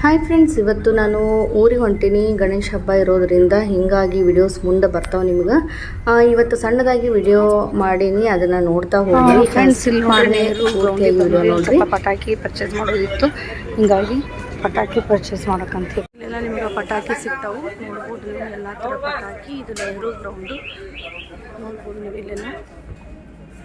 Hi friends ಇವತ್ತು ನಾನು ಊರಿಗೆ ಹೊಂಟೀನಿ. ಗಣೇಶ ಹಬ್ಬ ಇರೋದರಿಂದ ಹಿಂಗಾಗಿ ವಿಡಿಯೋಸ್ ಮುಂದೆ ಬರ್ತಾವೆ ನಿಮ್ಗೆ. ಇವತ್ತು ಸಣ್ಣದಾಗಿ ವಿಡಿಯೋ ಮಾಡೀನಿ ಅದನ್ನು ನೋಡ್ತಾ ಹೋಗಿ. ಫ್ರೆಂಡ್ಸ್ ಇಲ್ಲಿ ನೋಡ್ರಿ? ಪಟಾಕಿ ಪರ್ಚೇಸ್ ಮಾಡೋದಿತ್ತು. ಹಿಂಗಾಗಿ ಪಟಾಕಿ ಪರ್ಚೇಸ್ ಮಾಡೋಕ್ಕಂತ ಇಲ್ಲೆಲ್ಲ ನಿಮ್ಗೆ ಪಟಾಕಿ ಸಿಗ್ತಾವೆ. ನೋಡ್ಬೋದು ಎಲ್ಲ ಥರ ಪಟಾಕಿ. ಇದು ನೆಹರು ಗ್ರೌಂಡು ನೋಡ್ಬೋದು ನೀವು ಇಲ್ಲೆಲ್ಲ.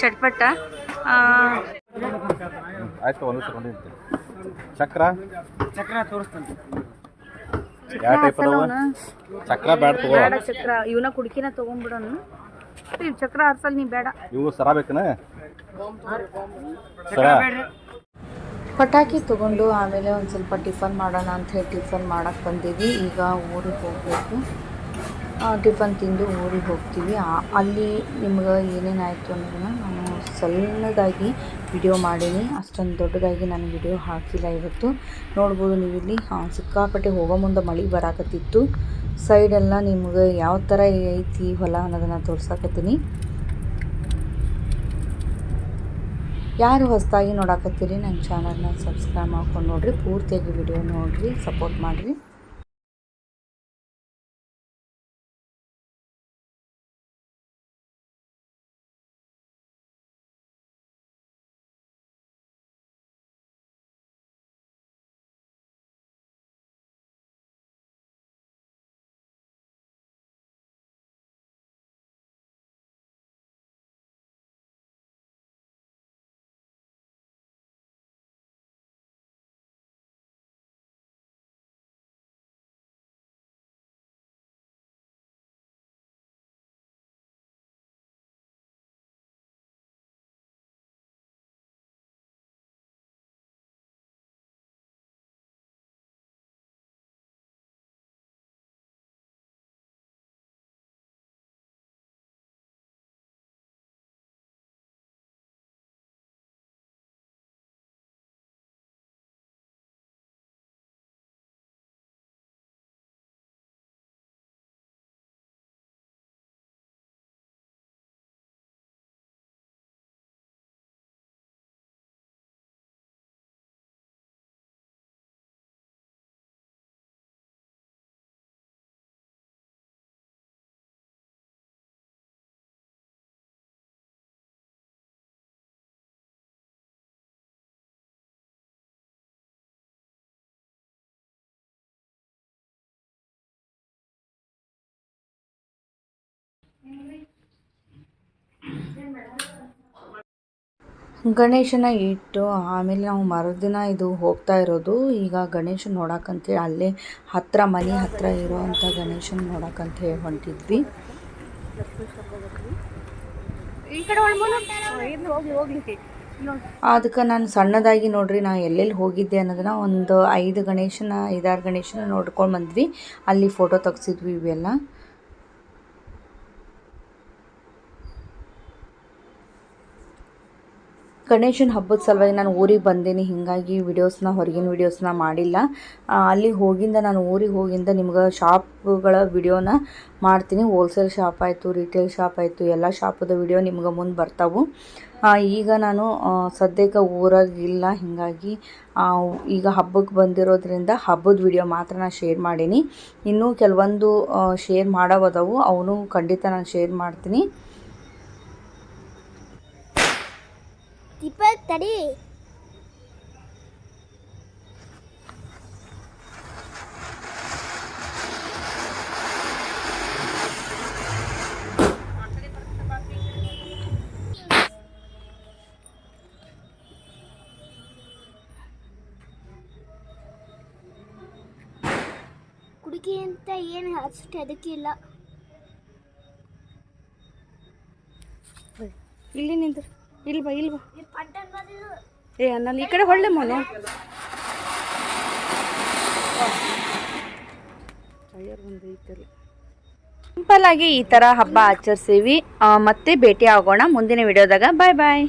ಚಟ್ಪಟ ಆ, ಆಯ್ತು ಒಂದು ಸೆಕೆಂಡ್ ಇರ್ತೀನಿ. ಚಕ್ರ? ಚಕ್ರ ತೋರಿಸ್ತಾನೆ. ಯಾವ ಟೈಪ್ ಅದಾವ? ಚಕ್ರ ಬ್ಯಾಡ ತಗೋ. ಬೇಡ ಚಕ್ರ. ಇವನ ಕುಡ್ಕಿನ ತಗೊಂಡ್ಬಿಡೋಣ ಇವ್ ಚಕ್ರ ಹರ್ಸಲ್ ನೀ ಬೇಡ. ಇವು ಸರ ಬೇಕನ? ಸರ. ಪಟಾಕಿ ತಗೊಂಡು ಆಮೇಲೆ ಒಂದು ಸ್ವಲ್ಪ ಟಿಫನ್ ಮಾಡೋಣ ಅಂತ ಹೇಳಿ ಟಿಫನ್ ಮಾಡಕ್ಕೆ ಬಂದೀವಿ. ಈಗ ಊರಿಗೆ ಹೋಗಬೇಕು. ಟಿಫನ್ ತಿಂದು ಊರಿಗೆ ಹೋಗ್ತೀವಿ. ಅಲ್ಲಿ ನಿಮ್ಗೆ ಏನೇನಾಯಿತು ಅನ್ನೋದನ್ನು ನಾನು ಸಣ್ಣದಾಗಿ ವಿಡಿಯೋ ಮಾಡೀನಿ. ಅಷ್ಟೊಂದು ದೊಡ್ಡದಾಗಿ ನಾನು ವಿಡಿಯೋ ಹಾಕಿಲ್ಲ ಇವತ್ತು. ನೋಡ್ಬೋದು ನೀವು ಇಲ್ಲಿ ಸಿಕ್ಕಾಪಟ್ಟೆ ಹೋಗೋ ಮುಂದೆ ಮಳೆ ಬರಾಕತ್ತಿತ್ತು. ಸೈಡೆಲ್ಲ ನಿಮ್ಗೆ ಯಾವ ಥರ ಐತಿ ಹೊಲ ಅನ್ನೋದನ್ನು ತೋರ್ಸಾಕತ್ತೀನಿ. ಯಾರು ಹೊಸದಾಗಿ ನೋಡಾಕತ್ತೀರಿ, ನನ್ನ ಚಾನಲ್ನ ಸಬ್ಸ್ಕ್ರೈಬ್ ಮಾಡ್ಕೊಂಡು ನೋಡಿರಿ. ಪೂರ್ತಿಯಾಗಿ ವಿಡಿಯೋ ನೋಡಿರಿ ಸಪೋರ್ಟ್ ಮಾಡಿರಿ. ಗಣೇಶನ ಇಟ್ಟು ಆಮೇಲೆ ನಾವು ಮರುದಿನ ಇದು ಹೋಗ್ತಾ ಇರೋದು. ಈಗ ಗಣೇಶನ ನೋಡಕ್ಕಂತೇಳಿ ಅಲ್ಲೇ ಹತ್ತಿರ ಮನೆ ಹತ್ತಿರ ಇರೋವಂಥ ಗಣೇಶನ ನೋಡಕ್ಕಂತ ಹೇಳಿ ಹೊಂಟಿದ್ವಿ. ಅದಕ್ಕೆ ನಾನು ಸಣ್ಣದಾಗಿ ನೋಡ್ರಿ ನಾ ಎಲ್ಲೆಲ್ಲಿ ಹೋಗಿದ್ದೆ ಅನ್ನೋದನ್ನ ಒಂದು ಐದು ಗಣೇಶನ ಐದಾರು ಗಣೇಶನ ನೋಡ್ಕೊಂಡು ಬಂದ್ವಿ. ಅಲ್ಲಿ ಫೋಟೋ ತೆಗ್ಸಿದ್ವಿ ಇವೆಲ್ಲ. ಗಣೇಶನ ಹಬ್ಬದ ಸಲುವಾಗಿ ನಾನು ಊರಿಗೆ ಬಂದೀನಿ. ಹೀಗಾಗಿ ವೀಡಿಯೋಸ್ನ ಹೊರಗಿನ ವಿಡಿಯೋಸ್ನ ಮಾಡಿಲ್ಲ. ಅಲ್ಲಿ ಹೋಗಿಂದ ನಾನು ಊರಿಗೆ ಹೋಗಿಂದ ನಿಮ್ಗೆ ಶಾಪ್ಗಳ ವಿಡಿಯೋನ ಮಾಡ್ತೀನಿ. ಹೋಲ್ಸೇಲ್ ಶಾಪ್ ಆಯಿತು ರಿಟೇಲ್ ಶಾಪ್ ಆಯಿತು, ಎಲ್ಲ ಶಾಪದ ವಿಡಿಯೋ ನಿಮ್ಗೆ ಮುಂದೆ ಬರ್ತಾವು. ಈಗ ನಾನು ಸದ್ಯಕ್ಕೆ ಊರಾಗಿಲ್ಲ ಹೀಗಾಗಿ ಈಗ ಹಬ್ಬಕ್ಕೆ ಬಂದಿರೋದ್ರಿಂದ ಹಬ್ಬದ ವಿಡಿಯೋ ಮಾತ್ರ ನಾನು ಶೇರ್ ಮಾಡೀನಿ. ಇನ್ನೂ ಕೆಲವೊಂದು ಶೇರ್ ಮಾಡೋವದವು. ಅವನು ಖಂಡಿತ ನಾನು ಶೇರ್ ಮಾಡ್ತೀನಿ. ದೀಪಕ್ ತಡಿ ಹುಡುಗಿ ಅಂತ ಏನು ಅಷ್ಟು ಅದಕ್ಕಿಲ್ಲ ಇಲ್ಲಿ. ನಿಂದ್ರು ಇಲ್ವಾ ಇಲ್ಲಿ ಬಾ. ಏ ಅನ್ನಲ್ಲ ಈ ಕಡೆ ಹೊಳ್ಳೆ ಮೋನು. ಇಯರ್ ಒಂದು ಐತಲ್ಲ. ಸಿಂಪಲ್ ಆಗಿ ಈ ಥರ ಹಬ್ಬ ಆಚರಿಸೀವಿ. ಮತ್ತೆ ಭೇಟಿ ಆಗೋಣ ಮುಂದಿನ ವಿಡಿಯೋದಾಗ. ಬಾಯ್ ಬಾಯ್.